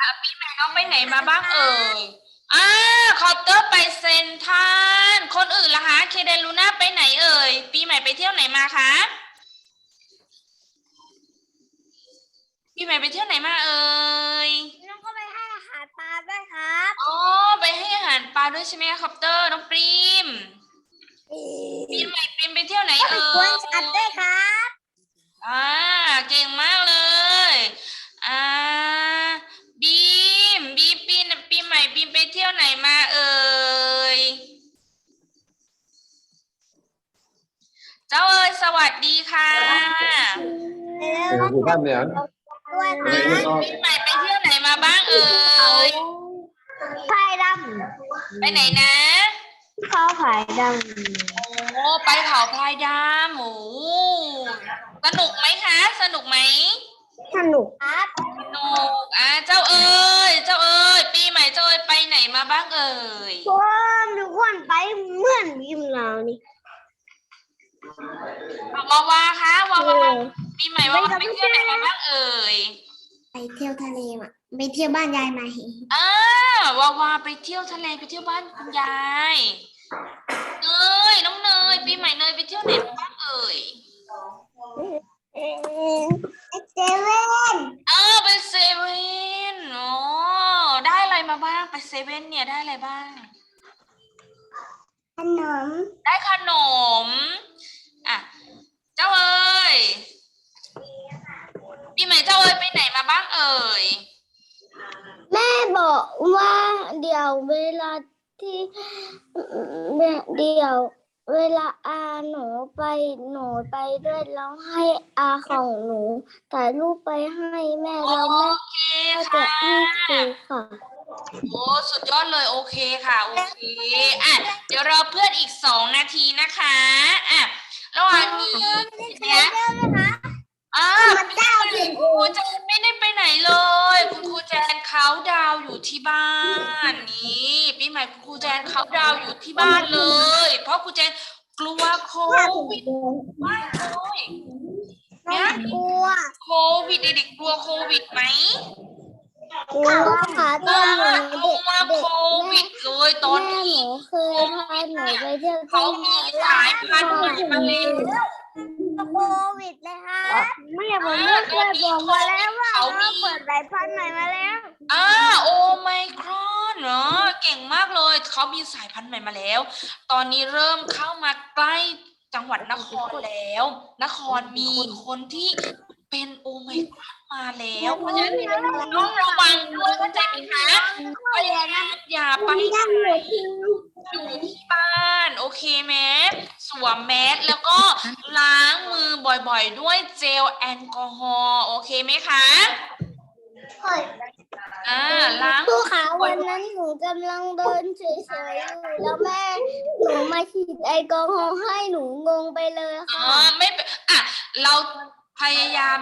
อะปีใหม่น้องไปไหนมาบ้างเอ่ยอ่าคอปเตอร์ไปเซนทรันคนอื่นล่ะคะ เคเดนลูน่าไปไหนเอ่ย ปีใหม่ไปเที่ยวไหนมาคะ ปีใหม่ไปเที่ยวไหนมาเอ่ย น้องก็ไปให้อาหารปลาด้วยครับอ๋อ ไปให้อาหารปลาด้วยใช่ไหมคะคอปเตอร์น้องปรีมปีใหม่ปรีมไปเที่ยวไหนก็ไปเอ่กวนยสัตว์ด้วยครับ อ่า เก่งมากเลย อ่า บีม บีมปีนปีใหม่ บีมไปเที่ยวไหนมาเอ่ย เจ้าเอ๋ยสวัสดีค่ะแล้วอยู่บ้านเนี่ยด้วยคไม่รัได้บก็ปีใหม่ไปเที่ยวไหนมาบ้างเอ่ยพายดไปไหนนะำเขาพายดโอ้ไปเขาพลายดามโอ้สนุกไหมคะ สนุกไหมำสนุกครับสนุกอ่าเจ้าเอ๋ มาบ้างเอ่ยผมทุกคนไปเหมือนบิมเรานี่วาวาคะวาวาปีใหม่วาวาไปเที่ยวไหนมาบ้างเอ่ยไปเที่ยวทะเลมาไปเที่ยวบ้านยายมาอ่าวาวาไปเที่ยวทะเลไปเที่ยวบ้านคุณยายเนยน้องเนยปีใหม่เนยไปเที่ยวไหนมาบ้างเอ่ยเซเว่นเออไปเซเว่นโอ้ได้อะไร มาบ้างไปเซเว่นเนี่ยได้อะไรบ้าง ขนม ได้ขนม อะ เจ้าเอ๋ยปีใหม่เจ้าเอ๋ยไปไหนมาบ้างเอ่ย แม่บอกว่าเดี๋ยวเวลาที่เดี๋ยวเวลาอาหนูไปหนูไปด้วยแล้วให้อาของหนูถ่ายรูปไปให้แม่แล้วแม่โอเคก็จะค่ะให้ครูค่ะ โอ้สุดยอดเลยโอเคค่ะ โอเคอะเดี๋ยวรอเพื่อนอีกสองนาทีนะคะอะระหว่างนี้นะอ่ามันเจ้าถึคุงณครูแจนไม่ได้ไปไหนเลย คุณครูแจนเขาดาวน์อยู่ที่บ้านนี่ปีใหม่คุณครูแจนเขาดาวน์อยู่ที่บ้านเลย เพราะครูแจนกลัวโควิดมากเลยไม่กลัวโควิดเด็กๆกลัวโควิดไหม กลัวค่ะตอนหนูกลัวโควิดเลยตอนแม่นี้หนูเคยพาหนูไปเที่ยวเขามีสายพันธุ์ใหม่มาแล้วโควิดเลยค่ะไม่อยากบอกว่าเคยบอกมาแล้วว่าเปิดสายพันธุ์ใหม่มาแล้ว อ่าโอไมครอนเนาะเก่งมากเลยเขามีสายพันธุ์ใหม่มาแล้ว ตอนนี้เริ่มเข้ามาใกล้จังหวัดนครแล้ว นครมีคนที่ เป็นโอไมครอนมาแล้ว เพราะฉะนั้นต้องระวังด้วยเข้าใจไหมคะพยายามอย่าไปไหนอยู่ที่บ้าน โอเคไหมสวมแมสแล้วก็ล้างมือบ่อยๆ ด้วยเจลแอลกอฮอล์โอเคไหมคะอ่าล้างครูขาวันนั้นหนูกำลังเดินเฉยๆอยู่แล้วแม่หนูมาฉีดแอลกอฮอล์ให้หนูงงไปเลยอ๋อค่ะไม่เป็นอะเรา พยายาม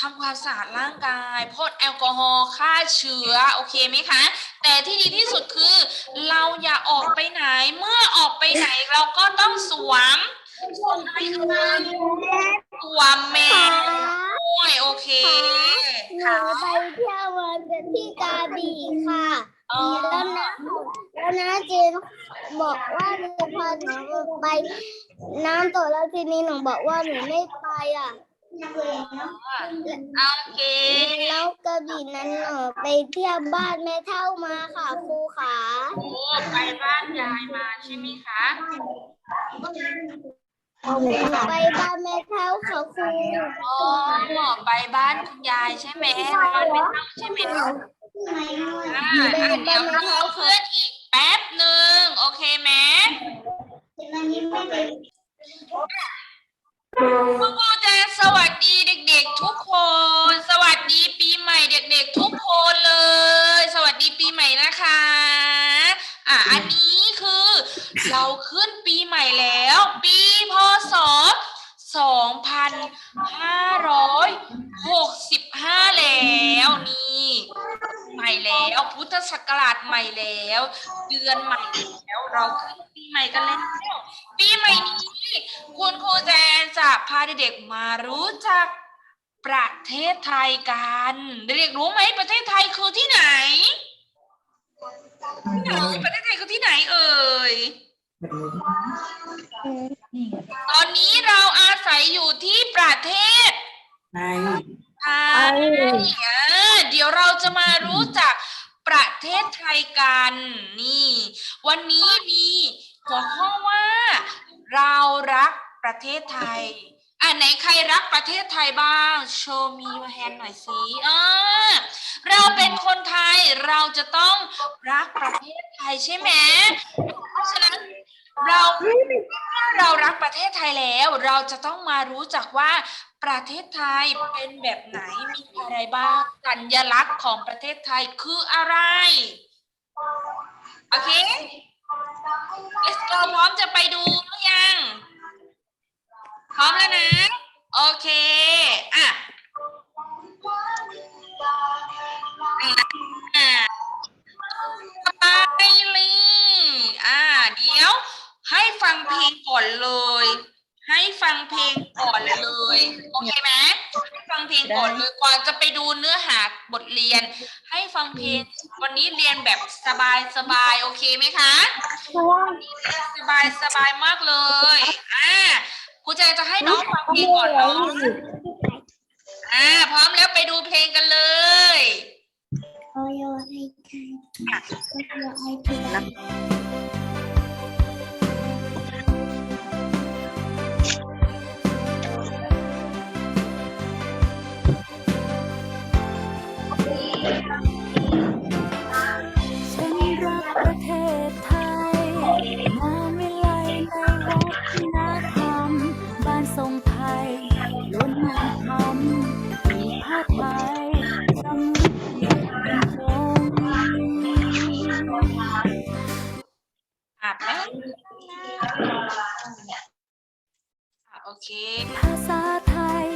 ทำความสะอาดร่างกายพ่นแอลกอฮอล์ฆ่าเชื้อโอเคไหมคะ แต่ที่ดีที่สุดคือ เราอย่าออกไปไหนเมื่อออกไปไหนเราก็ต้องสวมสวมอะไรคะสวมแมสด้วยโอเคค่ะไปเที่ยววันที่กาบีค่ะแล้วนะแล้วนะเจนบอกว่าหนูพาหนูไปน้ำตกแล้วทีนี้หนูบอกว่าหนูไม่ไปอะ โอเคแล้วกระบี่นั้นหนูไปเที่ยวบ้านแม่เท่ามาค่ะครูขาโอ้ไปบ้านยายมาใช่ไหมคะไปบ้านแม่เท่าค่ะครูอ๋อไปบ้านคุณยายใช่ไหมบ้านไม่ต้องใช่ไหมคะอ่าอะเดี๋ยวรอเพื่อนอีกแป๊บหนึ่งโอเคไหม คุณครูจงสวัสดีเด็ก ๆ ทุกคน สวัสดีปีใหม่เด็ก ๆ ทุกคนเลย สวัสดีปีใหม่นะคะ อะอันนี้คือ เราขึ้นปีใหม่แล้ว ปีพศ2565แล้วนี่ ใหม่แล้ว พุทธศักราชใหม่แล้ว เดือนใหม่แล้วเราขึ้นปีใหม่กันแล้ว ปีใหม่นี้คุณครูแจนจะพาเด็กๆมารู้จักประเทศไทยกันเด็กๆรู้ไหมประเทศไทยคือที่ไหนที่ไหนประเทศไทยคือที่ไหนเอ่ยตอนนี้เราอาศัยอยู่ที่ประเทศใน ไทยอ่เดี๋ยวเราจะมารู้จักประเทศไทยกัน นี่ วันนี้มีหัวข้อว่า เรารักประเทศไทยอะไหนใครรักประเทศไทยบ้าง โชว์มีแฮนหน่อยสิอ่าเราเป็นคนไทยเราจะต้องรักประเทศไทยใช่ไหมเพราะฉะนั้นเราเรารักประเทศไทยแล้ว เราจะต้องมารู้จักว่า ประเทศไทยเป็นแบบไหนมีอะไรบ้างสัญลักษณ์ของประเทศไทยคืออะไร โอเค let's go พร้อมจะไปดูหรือยัง พร้อมแล้วนะ โอเค อะอะไปลิงอ่า เดี๋ยวให้ฟังเพลงก่อนเลย ให้ฟังเพลงก่อนเลยโอเคไหมให้ฟังเพลงก่อนเลยก่อนจะไปดูเนื้อหาบทเรียน ให้ฟังเพลงวันนี้เรียนแบบสบายสบายโอเคไหมคะสบายสบายมากเลยอ่าครูแจจะให้น้องฟังเพลงก่อนเนาะอ่าพร้อมแล้วไปดูเพลงกันเลยโอโยไทยไทยโอโยไทยไทย อาบไหมอะโอเค ภาษาไทย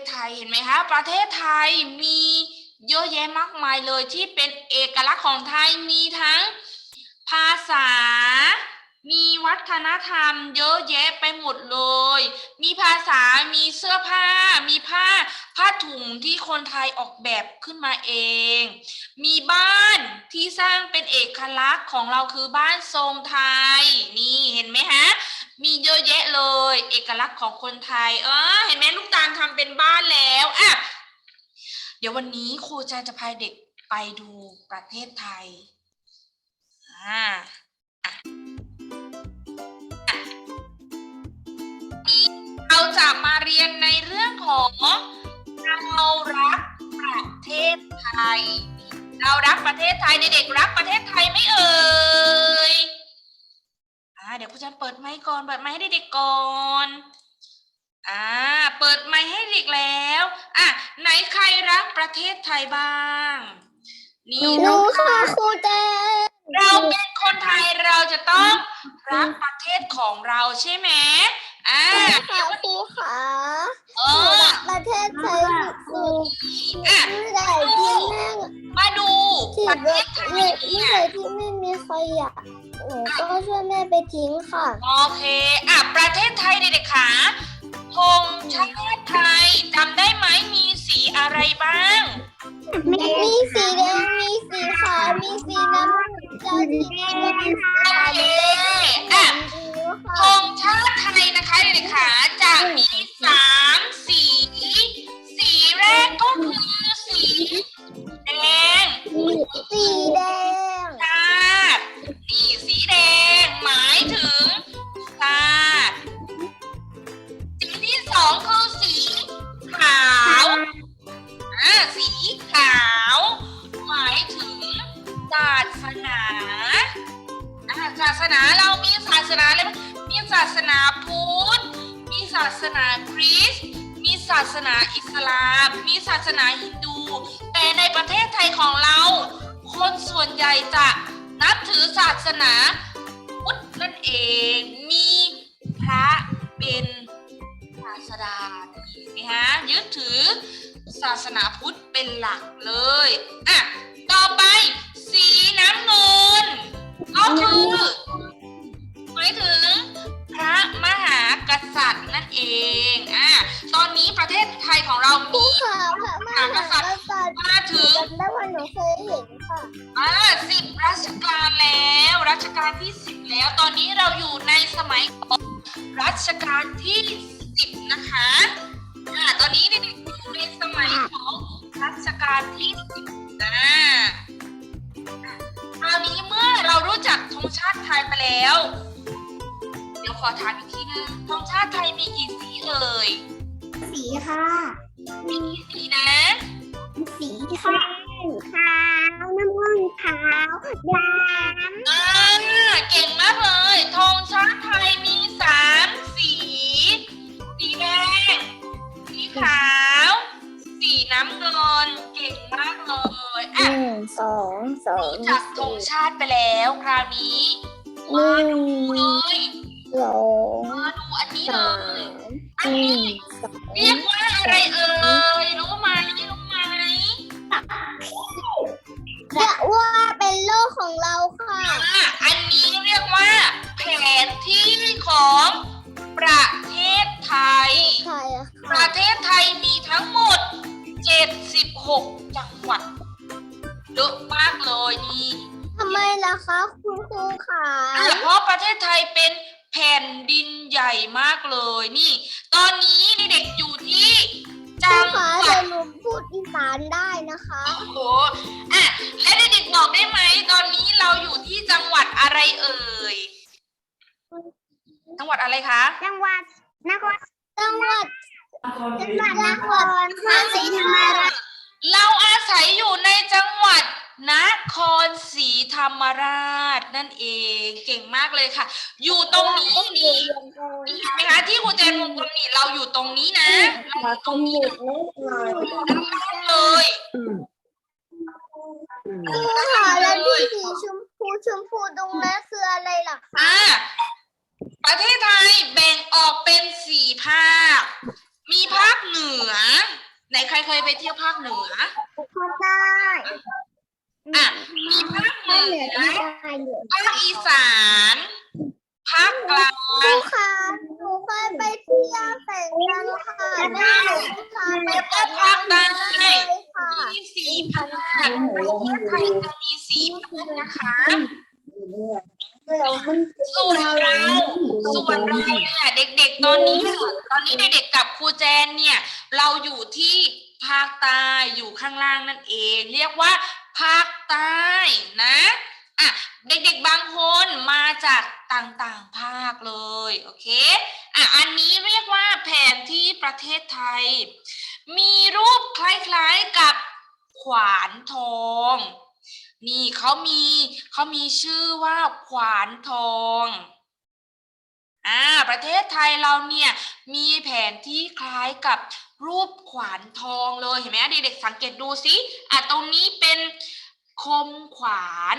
ศไทยเห็นไหมคะ ประเทศไทยมีเยอะแยะมากมายเลยที่เป็นเอกลักษณ์ของไทยมีทั้งภาษา มีวัฒนธรรม เยอะแยะไปหมดเลย มีภาษา มีเสื้อผ้า มีผ้าผ้าถุงที่คนไทยออกแบบขึ้นมาเอง มีบ้านที่สร้างเป็นเอกลักษณ์ของเราคือบ้านทรงไทย นี่เห็นไหมฮะมีเยอะแยะ เลยเอกลักษณ์ของคนไทย เออ เห็นไหมลูกตาลทำเป็นบ้านแล้วอะเดี๋ยววันนี้ครูจะจะพาเด็กไปดูประเทศไทยอ่าเราจะมาเรียนในเรื่องของเรารักประเทศไทย เรารักประเทศไทยเด็กๆรักประเทศไทยไหมเอ่ย อ่าเดี๋ยวครูจะเปิดไมค์ก่อน เปิดไมค์ให้เด็กๆก่อนอ่าเปิดไมค์ให้เด็กแล้วอะไหนใครรักประเทศไทยบ้าง นี่หนูเราค่ะครูแจงเราเป็นคนไทยเราจะต้องรักประเทศของเราใช่ไหม อ่าค่ะครูค่ะเอหนูอประเทศไทยสุดอะๆไม่ได้ที่แม่มาดูที่ประเทศไทยไม่เนี่ยเคยที่ไม่มีขยะหนูก็ช่วยแม่ไปทิ้งค่ะโอเคอะประเทศไทยเด็กๆขาธงชาติไทยจำได้ไหมมีสีอะไรบ้าง มีสีแดงมีสีขาวมีสีน้ำเงินสีน้ำเงินสีโอขาวเคอะดีค่ะ ธงชาติไทยนะคะเด็กๆขาจะมีสามสี สีแรกก็คือสีแดงสีแดงชาตินี่สีแดงหมายถึงชาติสีที่สองคือสีขาวอ่าสีขาว หมายถึงศาสนาอ่า ศาสนาเรามีศาสนาอะไรบ้างมีศาสนาพุทธ มีศาสนาคริสต์ มีศาสนาอิสลาม มีศาสนาฮินดู แต่ในประเทศไทยของเรา คนส่วนใหญ่จะนับถือศาสนาพุทธนั่นเอง มีพระเป็นศาสดาเห็นไหมฮะยึดถือศาสนาพุทธเป็นหลักเลย อะ ต่อไปสีน้ำเงิน ก็คือหมายถึงพระมหากษัตริย์นั่นเองอะตอนนี้ประเทศไทยของเรามีขาวค่ะมหากษัตริย์มาถึงได้ว่าหนูเคยเห็นค่ะอ่าสิบรัชกาลแล้วรัชกาลที่สิบแล้ว ตอนนี้เราอยู่ในสมัยของรัชกาลที่สิบนะคะอ่าตอนนี้เด็กๆอยู่ในสมัยของรัชกาลที่สิบนะ ราวนี้เมื่อเรารู้จักธงชาติไทยไปแล้ว เดี๋ยวขอถามอีกทีนึงธงชาติไทยมีกี่สีเอ่ย สีค่ะ มีกี่สีนะ สีค่ะขาวน้ำเงินขาวดำอ่าเก่งมากเลยธงชาติไทยมีสามสี สีแดง สีขาว สีน้ำเงิน เก่งมากเลย หอะนึ่งสองสองรู้จักธงชาติไปแล้วคราวนี้หนึ่งเลยสองมาดูอันนี้สเลามยมอันหนึ่นี้งสองเรียกว่าอะไรเอ่ยรู้ไหมรู้ไหมเรียกว่าเป็นโลกของเราค่ะ อะอันนี้เรียกว่า แผนที่ของประเทศไทยใช่อะปค่ะระเทศไทยมีทั้งหมด 76 จังหวัด เยอะมากเลยนี่ทำไมล่ะคะคุณครูขาอะเพราะประเทศไทยเป็นแผ่นดินใหญ่มากเลยนี่ ตอนนี้เด็กๆอยู่ที่ครูจังหขาวัแต่ดหนูพูดอีสานได้นะคะ โอ้โหอะและเด็กๆบอกได้ไหม ตอนนี้เราอยู่ที่จังหวัดอะไรเอ่ย จังหวัดอะไรคะ จังหวัดนครจังหวัดจังหวัดนครราชสีมาราช เราอาศัยอยู่ในจังหวัดนครศรีธรรมราชนั่นเองเก่งมากเลยค่ะ อยู่ตรงนี้นี่นี่เห็นไหมคะที่ครูแจนวงกลมนี่เราอยู่ตรงนี้นะเราอยู่ตรงนี้นเลยครูขาแล้วที่สีชมพูชมพูตรงนั้นคืออะไรล่ะคะอ่าประเทศไทยแบ่งออกเป็นสี่ภาค มีภาคเหนือ ไหนใครเคยไปเที่ยวภาคเหนือภาคใต้อะมีภาคเหนืเหนืออที่ใต้เหนือภาคอีสานภาคกลางครูคะหนูเคยไปเที่ยวแต่งกันค่ะแม่หนูพาไปแล้วก็ภาคใต้เลยค่ะมีสี่ภาคประเทศไทยจะมีสี่ภาคนะคะ ส่วนเราส่วนเราเนี่ยเด็กๆตอนนี้ตอนนี้เด็กๆกับครูแจนเนี่ย เราอยู่ที่ภาคใต้อยู่ข้างล่างนั่นเอง เรียกว่า ภาคใต้นะอะเด็กๆบางคนมาจากต่างๆภาคเลยโอเคอะอันนี้เรียกว่าแผนที่ประเทศไทย มีรูปคล้ายๆกับขวานทอง นี่เขามีเขามีชื่อว่าขวานทองอ่าประเทศไทยเราเนี่ยมีแผนที่คล้ายกับรูปขวานทองเลยเห็นไหมเด็กๆสังเกตดูสิอะตรงนี้เป็นคมขวาน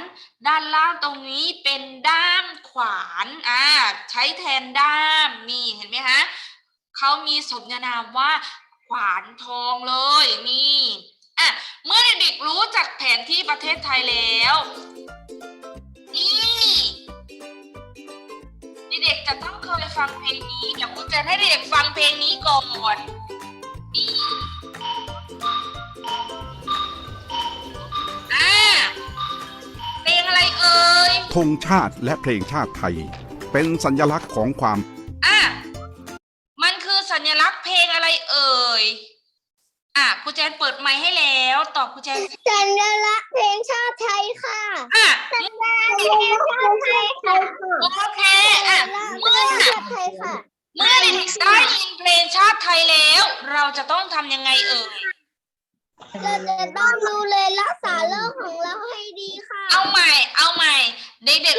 ด้านล่างตรงนี้เป็นด้ามขวานอ่าใช้แทนด้ามนี่เห็นไหมฮะเขามีสมญานามว่าขวานทองเลยนี่ อะเมื่อเด็กๆรู้จักแผนที่ประเทศไทยแล้ว นี่เด็กๆจะต้องเคยฟังเพลงนี้เดี๋ยวคุณจะให้เด็กฟังเพลงนี้ก่อนนี่อ่าเพลงอะไรเอ่ยธงชาติและเพลงชาติไทย เป็นสัญลักษณ์ของความ ครูแจนสัญลักษณ์เพลงชาติไทยค่ะอะสัญลักษณ์เพลงชาติไทยค่ะโอเคอะเมื่อชาติไทยค่ะเมื่อเด็กๆได้ยินเพลงชาติไทยแล้ว เราจะต้องทำยังไงเอ่ยเราจะต้องดูแลรักษาโลกของเราให้ดีค่ะ เอาใหม่ เอาใหม่เด็ก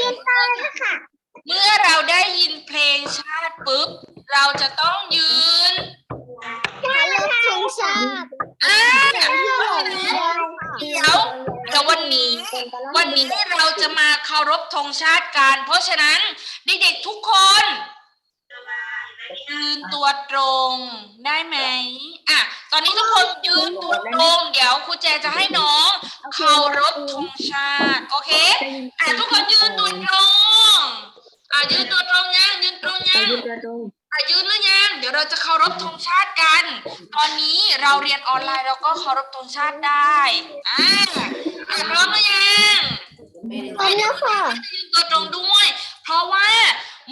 ค่ะๆเมื่อเราได้ยินเพลงชาติปุ๊บ เราจะต้องยืนเคา รพธงชาติอ่าเดี๋ยวเดี๋ยววันนี้ วันนี้เราจะมาเคารพธงชาติกัน เพราะฉะนั้นเด็กๆทุกคนยืนตัวตรงได้ไหมอะตอนนี้ทุกคนยืนตัวตรง เดี๋ยวครูแจจะให้น้องเคารพธงชาติ โอเคอะทุกคนยืนตัวตรงอะยืนตัวตรงยังยืนตรงยัง ยืนหรือยัง เดี๋ยวเราจะเคารพธงชาติกัน ตอนนี้เราเรียนออนไลน์เราก็เคารพธงชาติได้อะอะพร้อมหรือยังพร้อมแล้วค่ะยืนตัวตรงด้วย เพราะว่า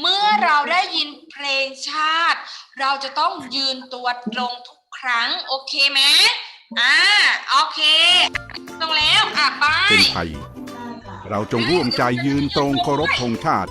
เมื่อเราได้ยินเพลงชาติ เราจะต้องยืนตัวตรงทุกครั้ง โอเคไหมอ่าโอเค ตรงแล้วอะไปเป็นไทย เราจงร่วมใจยืนตรงเคารพธงชาติ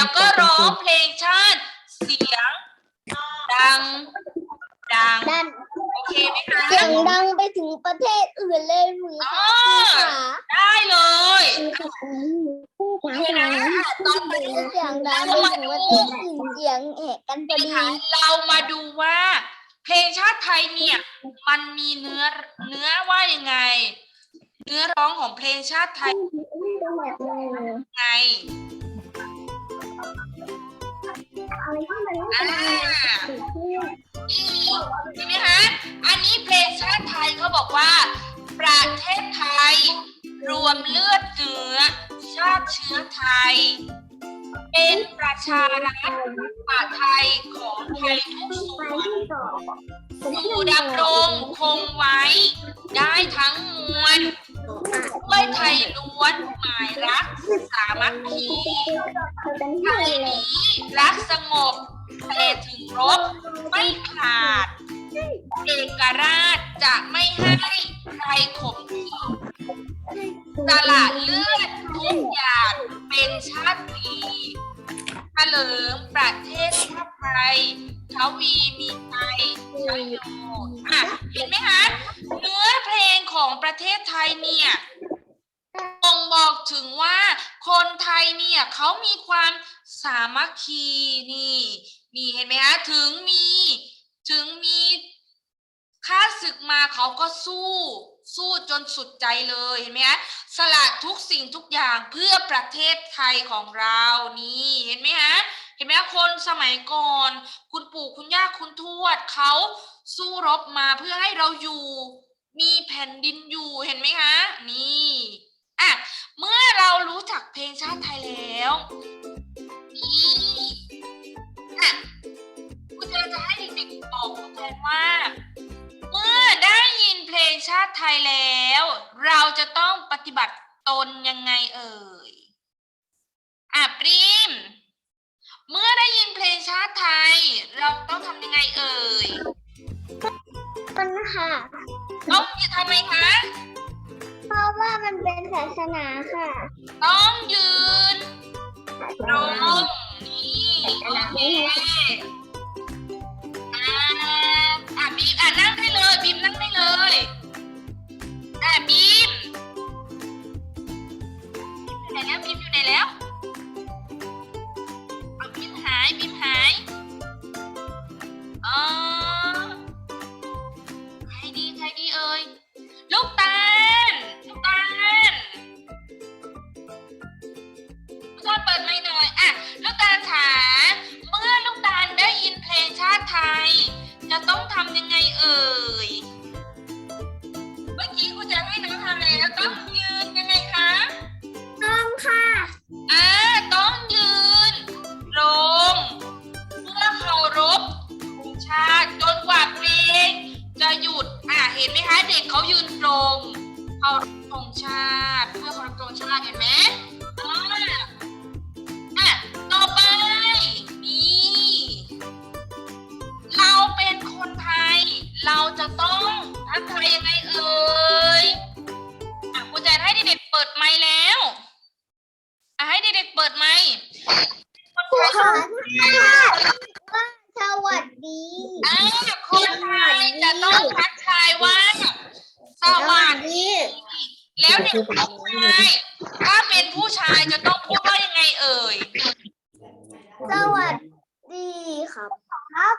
แล้วก็ร้องเพลงชาติ เสียง ดัง ดัง ดันโอเคไหมคะเสียงดังไปถึงประเทศอื่นเลยหรืออ๋อคะได้เลยโอเคนะตอนนี้เสียงดังไปถึงประเทศอื่นเสียงแหกกันพอดีนะคะเรามาดูว่า เพลงชาติไทยเนี่ย มันมีเนื้อเนื้อว่ายังไง เนื้อร้องของเพลงชาติไทยยัง ไงอ่าเห็นไหมคะ อันนี้เพลงชาติไทยเขาบอกว่า ประเทศไทย รวมเลือดเนื้อ ชาติเชื้อไทย เป็นประชารัฐป่าไทยของไทยทุกส่วนอยู่ดำรงคงไว้ได้ทั้งมวลด้วยไทยล้วน หมายรักสามัคคีไทยนี้รักสงบแต่ถึงรบไม่ขาด เอกราชจะไม่ให้ใครข่มขีสละเลือดทุกอย่างเป็นชาติดีเฉลิมประเทศชาติไทยทวีมีไทยชยโยอะเห็นไหมคะเนื้อเพลงของประเทศไทยเนี่ย บ่งบอกถึงว่าคนไทยเนี่ยเขามีความสามัคคีนี่นี่เห็นไหมคะถึงมีถึงมีค่าศึกมาเขาก็สู้ สู้จนสุดใจเลยเห็นไหมคะสละทุกสิ่งทุกอย่างเพื่อประเทศไทยของเรานี่เห็นไหมคะเห็นไหมคะคนสมัยก่อน คุณปู่คุณย่าคุณทวดเขาสู้รบมาเพื่อให้เราอยู่ มีแผ่นดินอยู่เห็นไหมคะนี่ อะเมื่อเรารู้จักเพลงชาติไทยแล้วนี่อะคุณแจจะให้เด็กๆบอกคุณแจว่า เมื่อได้ยินเพลงชาติไทยแล้ว เราจะต้องปฏิบัติตนยังไงเอ่ยอะปริมเมื่อได้ยินเพลงชาติไทย เราต้องทำยังไงเอ่ยมันค่ะต้องทำไมคะ เพราะว่ามันเป็นศาสนาค่ะ ต้องยืนตรงนี่โอเคอ่าอะบีมอะนั่งได้เลยบีมนั่งได้เลยอะบีมอยู่ไหนแล้วบีมอยู่ไหนแล้วเอาบีมหายบีมหาย สวัสดีอะคนไทยจะต้องทักทายว่าสวัสดี แล้วเด็กผู้ชายถ้าเป็นผู้ชายจะต้องพูดว่ายังไงเอ่ย สวัสดีครับ ครับ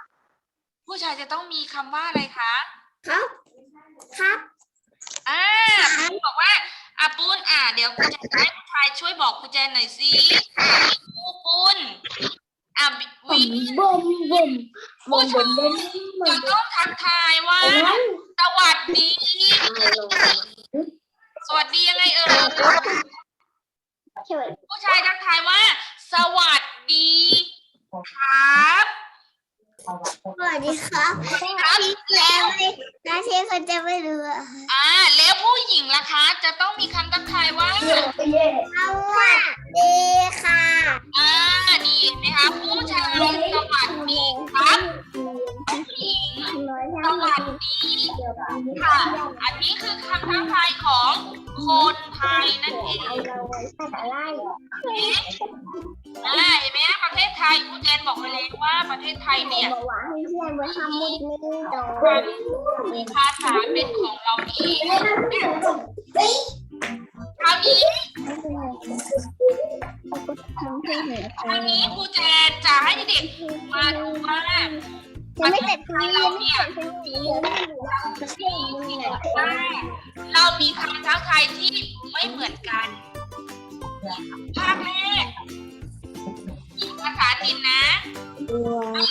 ผู้ชายจะต้องมีคำว่าอะไรคะ ครับ ครับ อ่าปูนบอกว่าอะปูนอ่าเดี๋ยวคุณแจให้ผู้ชายช่วยบอกคุณแจหน่อยสิปูปูน อะวิบ่มบ่มผู้ชายจะต้องทักทายว่า สวัสดี สวัสดียังไงเอ่ยผู้ชายทักทายว่า สวัสดีครับสวัสดีครับครับแล้วนาทีคนจะไม่รู้อะอ่าแล้วผู้หญิงล่ะคะ จะต้องมีคำทักทายว่า สวัสดีค่ะ อ่า ค่ะ อันนี้คือคำทักทายของคนไทยนั่นเองอ่าเห็นไหมประเทศไทยคุณแจนบอกไปเลยว่าประเทศไทยเนี่ยมีภาษาเป็นของเราเองคราวนี้คราวนี้ครูแจนจะให้เด็กมาดูว่า ประเทศไทยเราเนี่ยเรามีคำทักทายที่ไม่เหมือนกัน ภาคแรกภาษาจีนนะ ภา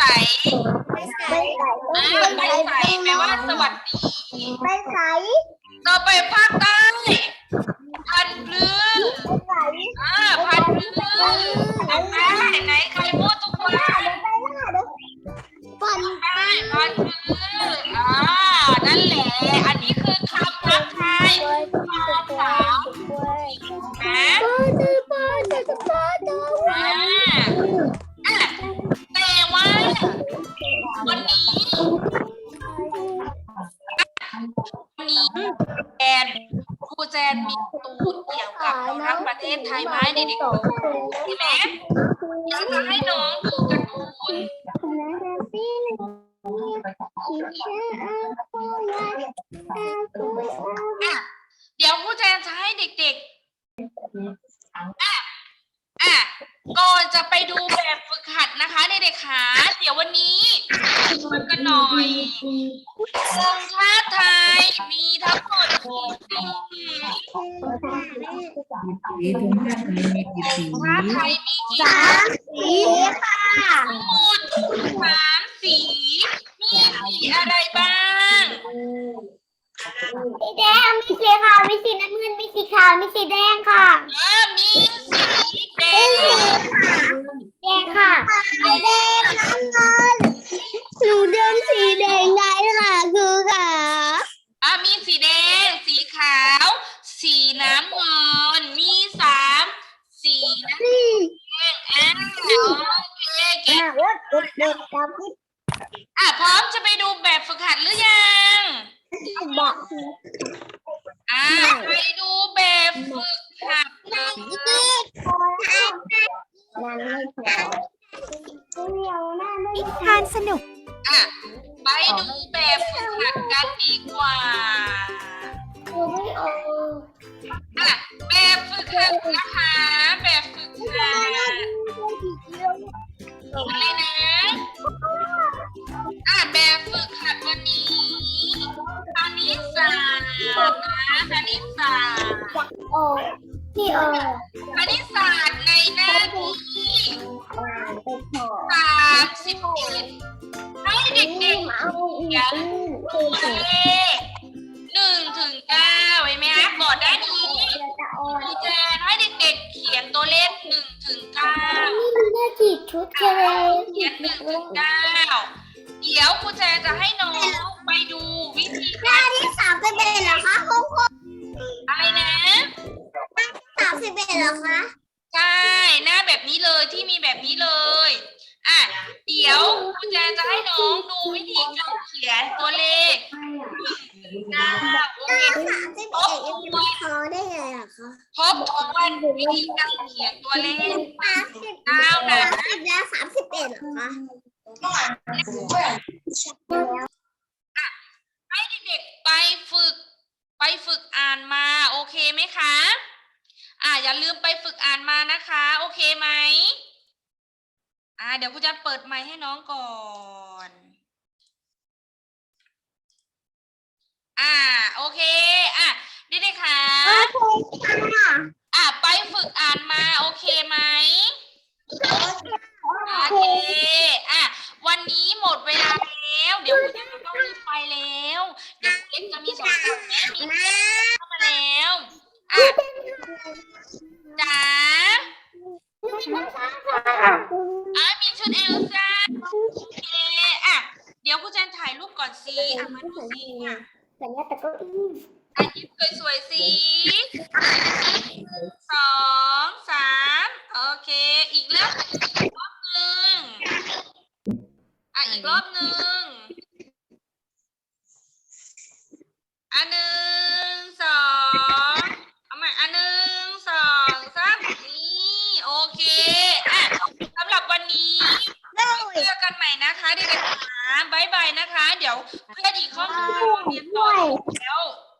ใส่ไปใส่อ่าไปใส่แปลว่าสวัสดีไปใส่ต่อไปภาคใต้ พันปลือใส่อ่าพันปลืออ่าไหนใครพูดทุกคนฟันใช่พันปลื ก่อนจะไปดูแบบฝึกหัดนะคะเด็กๆค่ะเดี๋ยววันนี้มากันหน่อยธงชาติไทยมีทั้งหมดกี่สีธงชาติไทยมีกี่สามสีค่ะทั้งหมดสามสี มีสีอะไรบ้าง สีแดง มีสีขาว มีสีน้ำเงิน มีสีขาว มีสีแดงค่ะอ่ามีสีแดงแดงค่ะสีแดงน้ำเงินหนูเดินสีแดงได้ค่ะคือค่ะอ่ามีสีแดง สีขาว สีน้ำเงิน มีสามสีนะอ่าโอเคเก่งรถรถรถกับอะพร้อมจะไปดูแบบฝึกหัดหรือยัง บัก ดี๋ยวครูแจนจะให้น้องไปดูวิธีหน้าที่สามสิบเอ็ดเหรอคะครูครูอะไรนะสามสิบเอ็ดเหรอคะใช่หน้าแบบนี้เลยที่มีแบบนี้เลยอะเดี๋ยวคุณแจนจะให้น้องดูวิธีการเขียนตัวเลขเก้าโอเคสามสิบเอ็ดยังไม่พอได้ไงอะคะทบทวนวิธีการเขียนตัวเลขสามสิบเก้านะสามสิบแล้วสามสิบเอ็ดเหรอคะ ให้เด็กๆไปฝึก ไปฝึกอ่านมาโอเคไหมคะ อะอย่าลืมไปฝึกอ่านมานะคะ โอเคไหมอะเดี๋ยวคุณจะเปิดไมค์ให้น้องก่อนอ่าโอเคอะเด็กๆค่ะอะไปฝึกอ่านมาโอเค